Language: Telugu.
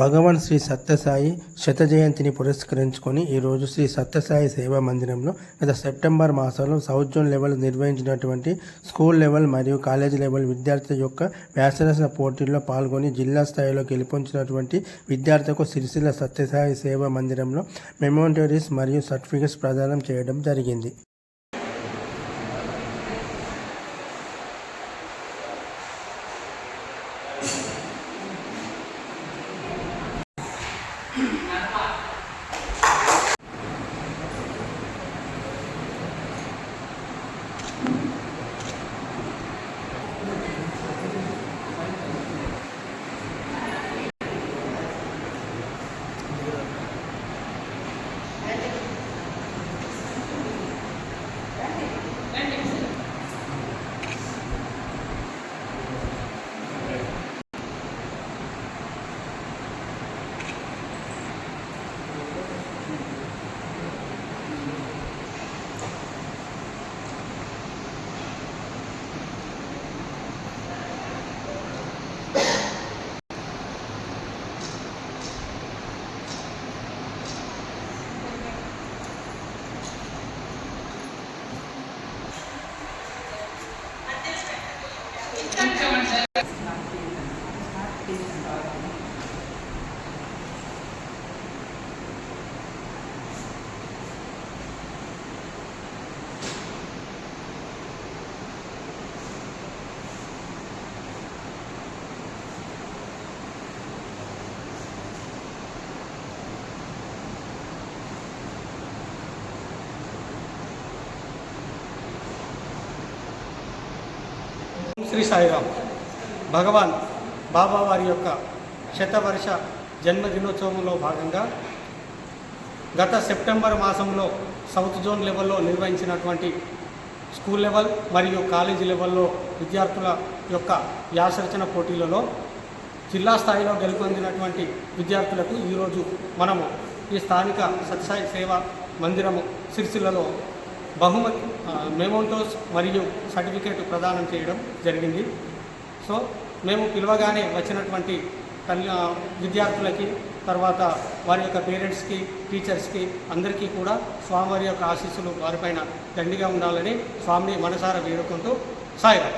భగవాన్ శ్రీ సత్యసాయి శత జయంతిని పురస్కరించుకొని ఈరోజు శ్రీ సత్యసాయి సేవా మందిరంలో గత సెప్టెంబర్ మాసంలో సౌత్ జోన్ లెవెల్ నిర్వహించినటువంటి స్కూల్ లెవెల్ మరియు కాలేజీ లెవెల్ విద్యార్థుల యొక్క వ్యాసరసన పోటీల్లో పాల్గొని జిల్లా స్థాయిలో గెలుపొంచినటువంటి విద్యార్థులకు సిరిసిల్ల సత్యసాయి సేవా మందిరంలో మెమోంటరీస్ మరియు సర్టిఫికెట్స్ ప్రదానం చేయడం జరిగింది. นั้นก็ శ్రీ సాయిరామ్. భగవాన్ బాబావారి యొక్క శతవర్ష జన్మదినోత్సవంలో భాగంగా గత సెప్టెంబర్ మాసంలో సౌత్ జోన్ లెవెల్లో నిర్వహించినటువంటి స్కూల్ లెవెల్ మరియు కాలేజీ లెవెల్లో విద్యార్థుల యొక్క వ్యాసరచన పోటీలలో జిల్లా స్థాయిలో గెలుపొందినటువంటి విద్యార్థులకు ఈరోజు మనము ఈ స్థానిక సత్సాయి సేవ మందిరము సిరిసిల్లలో బహుమతి మెమోంటోస్ మరియు సర్టిఫికేట్ ప్రదానం చేయడం జరిగింది. సో మేము పిలవగానే వచ్చినటువంటి తల్లి విద్యార్థులకి తర్వాత వారి యొక్క పేరెంట్స్కి టీచర్స్కి అందరికీ కూడా స్వామివారి యొక్క ఆశీస్సులు వారిపైన దండిగా ఉండాలని స్వామిని మనసారా వేడుకుంటూ సాయిరాం.